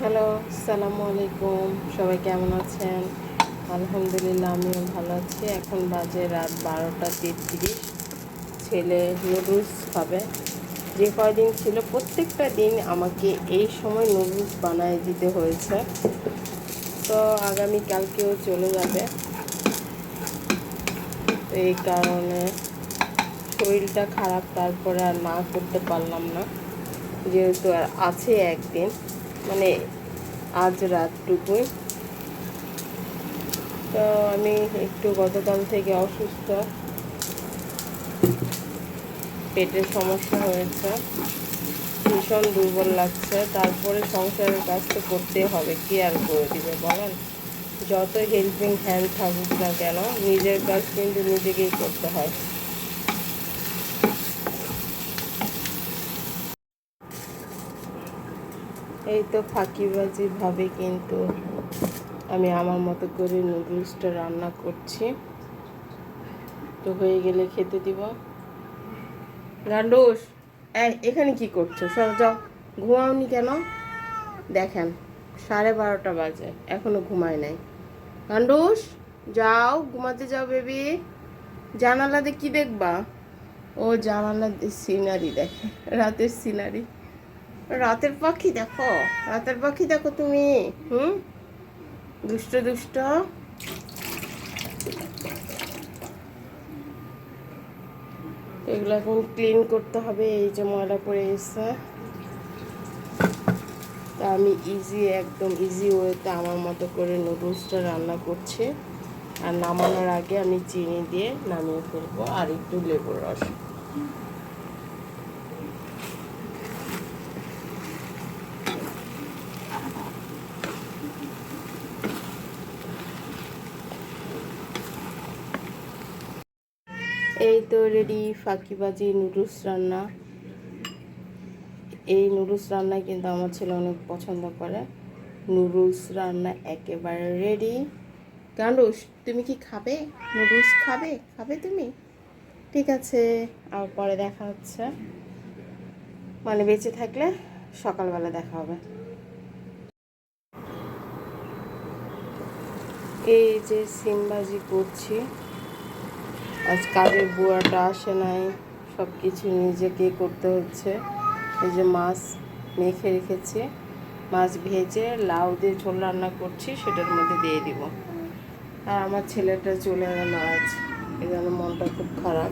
Hello আসসালামু আলাইকুম। সবাই কেমন আছেন? আলহামদুলিল্লাহ, আমিও ভালো আছি। এখন বাজে রাত বারোটা তেত্রিশ। ছেলে নুডলস খাবে। যে কয়দিন ছিল, প্রত্যেকটা দিন আমাকে এই সময় নুডলস বানায় দিতে হয়েছে। তো আগামী কালকেও চলে যাবে। এই কারণে শরীরটা খারাপ, তারপরে আর না করতে পারলাম না। যেহেতু আর আছে একদিন। মানে আজ রাতটুকুই। তো আমি একটু গতকাল থেকে অসুস্থ। পেটের সমস্যা হয়েছে। ভীষণ দুর্বল লাগছে। তারপরে সংসারের কাজ তো করতে হবে। কি আর করে দিবে বলেন? যত হেল্পিং হ্যান্ড থাকুক না কেন, নিজের কাজ কিন্তু নিজেকেই করতে হয়। এই তো ফাঁকিবাজি ভাবে কিন্তু আমি আমার মতো করে নুডলসটা রান্না করছি। তো হয়ে গেলে খেতে দিব। গান্ডুস এখানে কি করছ? সব যাও। ঘুমাওনি কেন? দেখেন, সাড়ে বারোটা বাজে, এখনও ঘুমায় নাই। গান্ডুস, যাও, ঘুমাতে যাও, বেবি। জানালাতে কি দেখবা? ও জানালা সিনারি দেখে, রাতের সিনারি। রাতের পাখি দেখো, রাতের পাখি দেখো তুমি। হুম? দুষ্ট দুষ্ট। এগুলো এখন ক্লিন করতে হবে, এই যে ময়লা পড়ে গেছে তা আমি ইজি একদম ইজি ওয়েতে আমার মতো করে নুডলসটা রান্না করছি। আর নামানোর আগে আমি চিনি দিয়ে নামিয়ে ফেলব, আর একটু লেবুর রস। এই তো রেডি ফাঁকিবাজি নুডলস রান্না। এই নুডলস রান্না কিন্তু আমার ছেলে অনেক পছন্দ করে। নুডলস রান্না একেবারে রেডি গান্ডুস তুমি কি খাবে? নুডলস খাবে? খাবে তুমি? ঠিক আছে, আর পরে দেখা হচ্ছে। মানে বেঁচে থাকলে সকালবেলা দেখা হবে। এই যে সিমবাজি করছি। আজ কাজের বুয়াটা আসে নাই সব কিছু নিজেকে করতে হচ্ছে। এই যে মাছ মেখে রেখেছি, মাছ ভেজে লাউ দিয়ে ঝোল রান্না করছি, সেটার মধ্যে দিয়ে দিব। আর আমার ছেলেটা চলে গেল আজ। জন্য মনটা খুব খারাপ।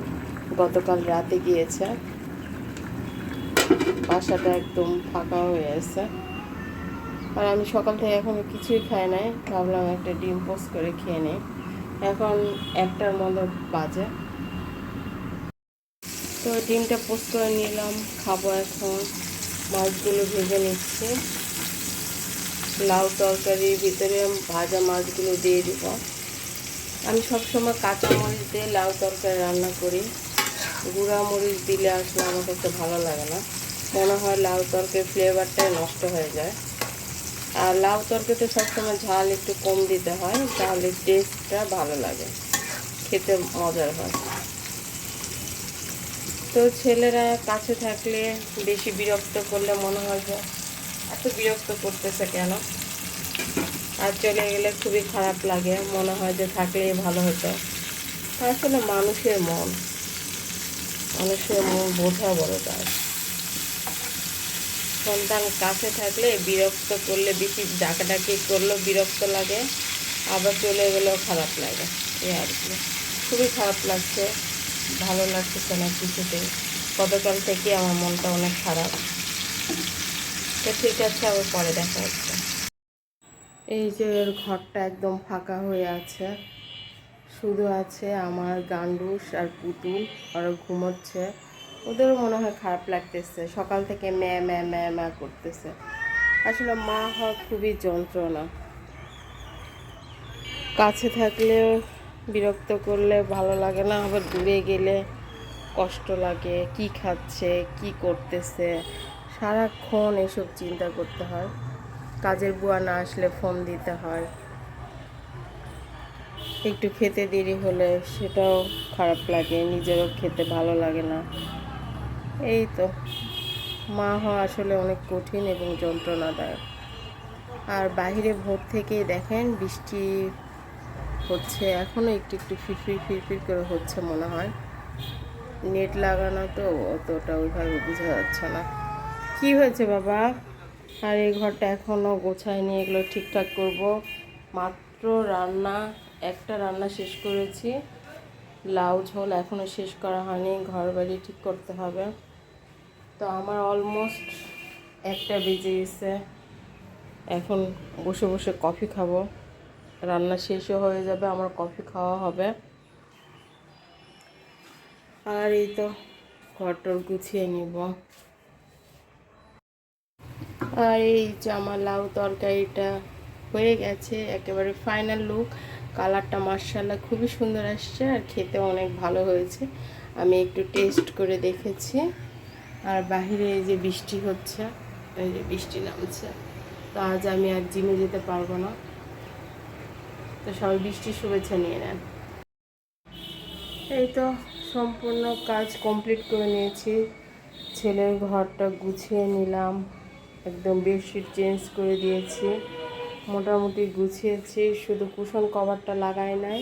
গতকাল রাতে গিয়েছে। বাসাটা একদম ফাঁকা হয়ে আছে। আর আমি সকাল থেকে এখনও কিছুই খাই নাই। ভাবলাম একটা ডিম পোস্ট করে খেয়ে নিই। এখন একটার মতো বাজে। তো ডিমটা পোস্ট করে নিলাম, খাব এখন। মাছগুলো ভেজে নিচ্ছি। লাউ তরকারির ভিতরে ভাজা মাছগুলো দিয়ে দিব। আমি সবসময় কাঁচা মরিচ দিয়ে লাউ তরকারি রান্না করি। গুঁড়া মরিচ দিলে আসলে আমার কাছে ভালো লাগে না। মনে হয় লাউ তরকারির ফ্লেভারটাই নষ্ট হয়ে যায়। আর লাউ তরকারিতে সবসময় ঝাল একটু কম দিতে হয়, তাহলে টেস্টটা ভালো লাগে। খেতে মজার হয়। তো ছেলেরা কাছে থাকলে বেশি বিরক্ত করলে মনে হয় যে, এত বিরক্ত করতেছে কেন? আর চলে গেলে খুবই খারাপ লাগে, মনে হয় যে থাকলেই ভালো হতো। আসলে মানুষের মন মানুষের মন বোঝা বড় তার। সন্তান কাছে থাকলে বিরক্ত করলে বেশি ডাকাডাকি করলেও বিরক্ত লাগে, আবার চলে গেলেও খারাপ লাগে। এই আর কি। খুবই খারাপ লাগছে, ভালো লাগতেছে না কিছুতেই। গতকাল থেকে আমার মনটা অনেক খারাপ। তো ঠিক আছে, আবার পরে দেখা হচ্ছে। এই যে এর ঘরটা একদম ফাঁকা হয়ে আছে। শুধু আছে আমার গান্ডুস আর পুতুল, ওরা ঘুমোচ্ছে। ওদেরও মনে হয় খারাপ লাগতেছে। সকাল থেকে ম্যা ম্যা ম্যা ম্যা করতেছে। আসলে মা হওয়া খুবই যন্ত্রণা। কাছে থাকলে বিরক্ত করলে ভালো লাগে না, আবার দূরে গেলে কষ্ট লাগে, কি খাচ্ছে, কি করতেছে। সারাক্ষণ এসব চিন্তা করতে হয়। কাজের বুয়া না আসলে ফোন দিতে হয়। একটু খেতে দেরি হলে সেটাও খারাপ লাগে, নিজেরও খেতে ভালো লাগে না। এই তো। মা হওয়া আসলে অনেক কঠিন এবং যন্ত্রণাদায়ক। আর বাইরে ভোর থেকেই দেখেন বৃষ্টি হচ্ছে এখনও একটু একটু ফিরফির ফিরফির করে হচ্ছে মনে হয়। নেট লাগানো তো অতটা ওইভাবে বোঝা যাচ্ছে না। কি হয়েছে বাবা? আর এই ঘরটা এখনও গোছায়নি, এগুলো ঠিকঠাক করব। মাত্র রান্না, একটা রান্না শেষ করেছি। লাউ ঝোল এখনও শেষ করা হয়নি ঘর বাড়ি ঠিক করতে হবে। তো আমার অলমোস্ট একটা বেজে গেছে। এখন বসে বসে কফি খাব। রান্না শেষও হয়ে যাবে, আমার কফি খাওয়া হবে। আর এই তো ঘরটর গুছিয়ে নিব। আর এই যে আমার লাউ তরকারিটা হয়ে গেছে, একেবারে ফাইনাল লুক কালারটা মার্শাল্লাহ খুবই সুন্দর আসছে আর খেতে অনেক ভালো হয়েছে। আমি একটু টেস্ট করে দেখেছি। আর বাহিরে এই যে বৃষ্টি হচ্ছে, এই যে বৃষ্টি নামছে, তো আজ আমি আর জিমে যেতে পারব না। তো সবাই বৃষ্টির শুভেচ্ছা নিয়ে নেন। এই তো সম্পূর্ণ কাজ কমপ্লিট করে নিয়েছি। ছেলের ঘরটা গুছিয়ে নিলাম, একদম বেডশিট চেঞ্জ করে দিয়েছি। মোটামুটি গুছিয়েছি, শুধু কুশন কভারটা লাগাই নাই,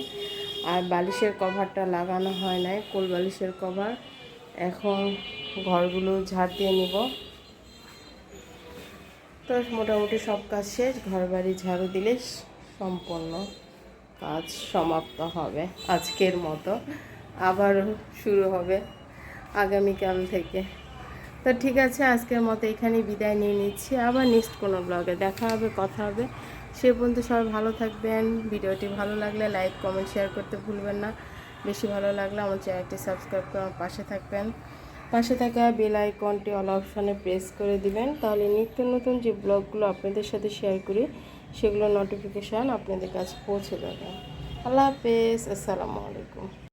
আর বালিশের কভারটা লাগানো হয় নাই, কোল বালিশের কভার। এখন ঘরগুলো ঝাড় দিয়ে নিব। তো মোটামুটি সব কাজ শেষ ঘর বাড়ি ঝাড়ু দিলে সম্পন্ন কাজ সমাপ্ত হবে আজকের মতো। আবারও শুরু হবে আগামীকাল থেকে। তো ঠিক আছে, আজকের মতো এখানেই বিদায় নিয়ে নিচ্ছি। আবার নেক্সট কোনো ব্লগে দেখা হবে, কথা হবে। সে পর্যন্ত সবাই ভালো থাকবেন। ভিডিওটি ভালো লাগলে লাইক কমেন্ট শেয়ার করতে ভুলবেন না। বেশি ভালো লাগলে আমার চ্যানেলটি সাবস্ক্রাইব করে আমার পাশে থাকবেন। পাশে থাকা বেল আইকনটি অল অপশানে প্রেস করে দিবেন। তাহলে নিত্য নতুন যে ব্লগগুলো আপনাদের সাথে শেয়ার করি সেগুলো নোটিফিকেশান আপনাদের কাছে পৌঁছে যাবে। আল্লাহ হাফেজ, আসসালামু আলাইকুম।